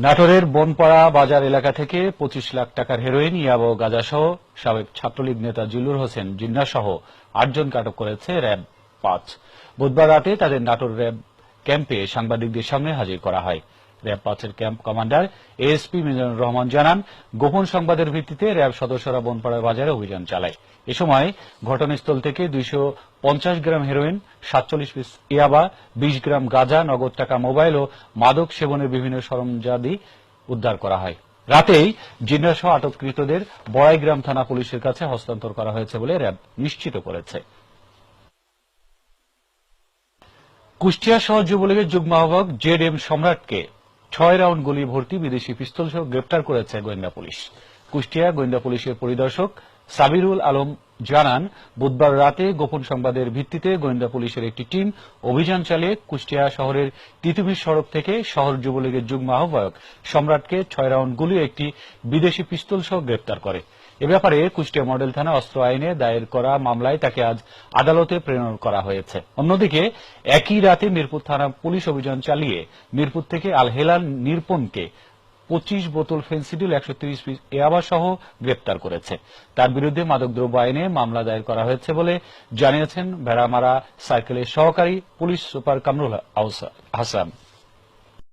নাটোরের বনপাড়া বাজার এলাকা থেকে পঁচিশ লাখ টাকার হেরোইন ইয়াব ও গাঁজাসহ সাবেক ছাত্রলীগ নেতা জিল্লুর হোসেন জিন্না সহ আটজনকে আটক করেছে র্যাব পাঁচ। বুধবার রাতে তাদের নাটোর র্যাব ক্যাম্পে সাংবাদিকদের সামনে হাজির করা হয়। র্যাব পাঁচের camp commander ASP Mizanur Rahman জানান, গোপন সংবাদের ভিত্তিতে র্যাব সদস্যরা বনপাড়া বাজারে অভিযান চালায়। এ সময় ঘটনাস্থল থেকে দুইশো পঞ্চাশ গ্রাম হেরোইন, সাতচল্লিশ পিস ইয়াবা, বিশ গ্রাম গাঁজা, নগদ টাকা মোবাইল ও মাদক সেবনের বিভিন্ন সরঞ্জাদি উদ্ধার করা হয়। রাতেই জিন্নাসহ আটককৃতদের বড়াইগ্রাম থানা পুলিশের কাছে হস্তান্তর করা হয়েছে বলে র্যাব নিশ্চিত করেছে। কুষ্টিয়া সহ যুবলীগের যুগ্ম আহ্বায়ক জেড এম সম্রাটকে ছয় রাউন্ড গুলি ভর্তি বিদেশি পিস্তল সহ গ্রেপ্তার করেছে গোয়েন্দা পুলিশ। কুষ্টিয়া গোয়েন্দা পুলিশের পরিদর্শক সাবিরুল আলম জানান, বুধবার রাতে গোপন সংবাদের ভিত্তিতে গোয়েন্দা পুলিশের একটি টিম অভিযান চালিয়ে কুষ্টিয়া শহরের তিতুমির সড়ক থেকে শহর যুবলীগের যুগ্ম আহ্বায়ক সম্রাটকে ছয় রাউন্ড গুলি একটি বিদেশি পিস্তল সহ গ্রেপ্তার করে। এ ব্যাপারে কুষ্টিয়া মডেল থানা অস্ত্র আইনে দায়ের করা মামলায় তাকে আজ আদালতে প্রেরণ করা হয়েছে। অন্যদিকে, একই রাতে মিরপুর থানা পুলিশ অভিযান চালিয়ে মিরপুর থেকে আল হেলাল নির্পণকে পঁচিশ বোতল ফেন্সিডিল, একশো তিরিশ পিস এয়াবা সহ গ্রেপ্তার করেছে। তার বিরুদ্ধে মাদকদ্রব্য আইনে মামলা দায়ের করা হয়েছে বলে জানিয়েছেন ভেড়ামারা সাইকেলের সহকারী পুলিশ সুপার কামরুল হাসান।